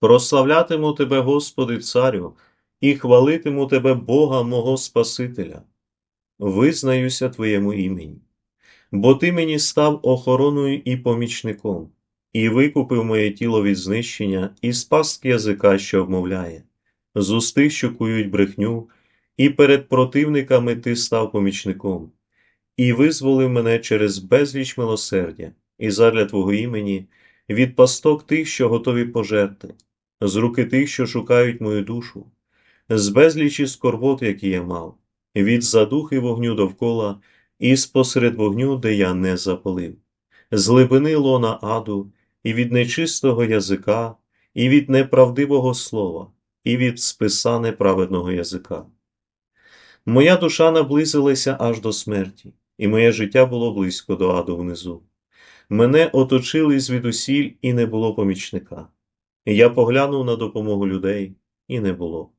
Прославлятиму Тебе, Господи, Царю, і хвалитиму Тебе, Бога мого Спасителя. Визнаюся Твоєму імені, бо Ти мені став охороною і помічником, і викупив моє тіло від знищення і спас язика, що обмовляє, з устих, що кують брехню, і перед противниками Ти став помічником, і визволив мене через безліч милосердя, і задля Твого імені від пасток тих, що готові пожерти, з руки тих, що шукають мою душу, з безлічі скорбот, які я мав, від задухи вогню довкола і спосеред вогню, де я не запалив, з глибини лона аду, і від нечистого язика, і від неправдивого слова, і від списа неправедного язика. Моя душа наблизилася аж до смерті, і моє життя було близько до аду внизу. Мене оточили звідусіль, і не було помічника. Я поглянув на допомогу людей, і не було.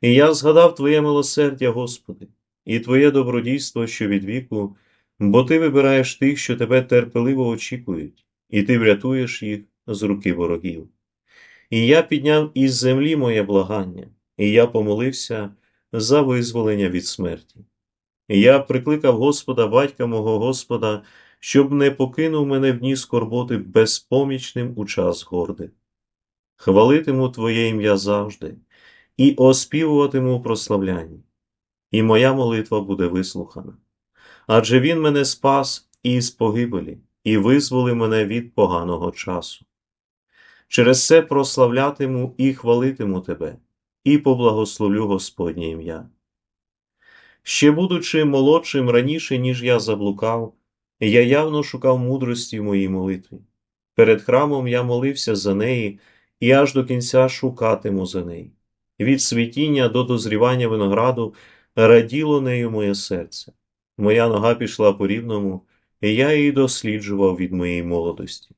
І я згадав Твоє милосердя, Господи, і Твоє добродійство, що від віку, бо Ти вибираєш тих, що тебе терпеливо очікують, і Ти врятуєш їх з руки ворогів. І я підняв із землі моє благання, і я помолився за визволення від смерті. Я прикликав Господа, батька мого Господа, щоб не покинув мене в дні скорботи безпомічним у час горди. Хвалитиму Твоє ім'я завжди, і оспівуватиму прославляння, і моя молитва буде вислухана. Адже Він мене спас із погибелі і визволив мене від поганого часу. Через це прославлятиму і хвалитиму Тебе, і поблагословлю Господнє ім'я. Ще будучи молодшим раніше, ніж я заблукав, я явно шукав мудрості в моїй молитві. Перед храмом я молився за неї і аж до кінця шукатиму за неї. Від світіння до дозрівання винограду раділо нею моє серце. Моя нога пішла по рівному, і я її досліджував від моєї молодості.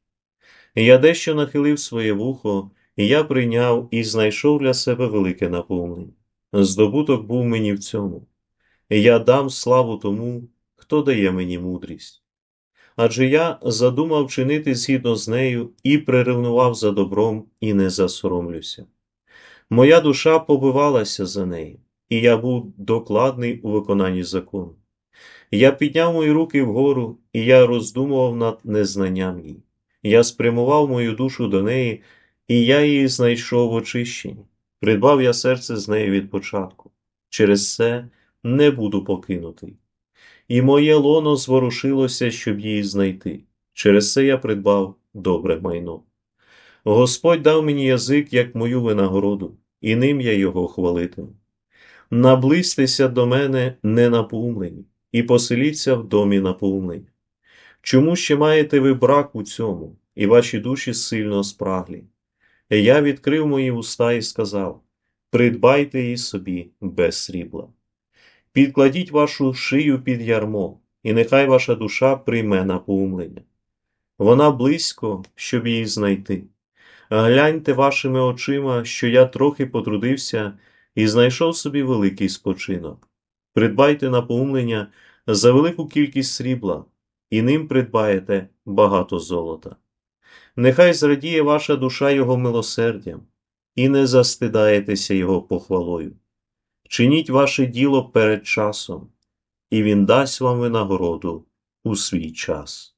Я дещо нахилив своє вухо, і я прийняв і знайшов для себе велике наповнення. Здобуток був мені в цьому. Я дам славу тому, хто дає мені мудрість. Адже я задумав чинити згідно з нею і приревнував за добром, і не засоромлюся. Моя душа побивалася за нею, і я був докладний у виконанні закону. Я підняв мої руки вгору, і я роздумував над незнанням її. Я спрямував мою душу до неї, і я її знайшов в очищенні. Придбав я серце з нею від початку. Через це не буду покинутий. І моє лоно зворушилося, щоб її знайти. Через це я придбав добре майно. Господь дав мені язик, як мою винагороду, і ним я його хвалитиму. Наблизьтеся до мене ненапумлені, і поселіться в домі напумлені. Чому ще маєте ви брак у цьому, і ваші душі сильно спраглі? Я відкрив мої уста і сказав: придбайте її собі без срібла. Підкладіть вашу шию під ярмо, і нехай ваша душа прийме напоумлення. Вона близько, щоб її знайти. Гляньте вашими очима, що я трохи потрудився і знайшов собі великий спочинок. Придбайте напоумлення за велику кількість срібла, і ним придбаєте багато золота. Нехай зрадіє ваша душа Його милосердям, і не застидаєтеся Його похвалою. Чиніть ваше діло перед часом, і Він дасть вам винагороду у свій час.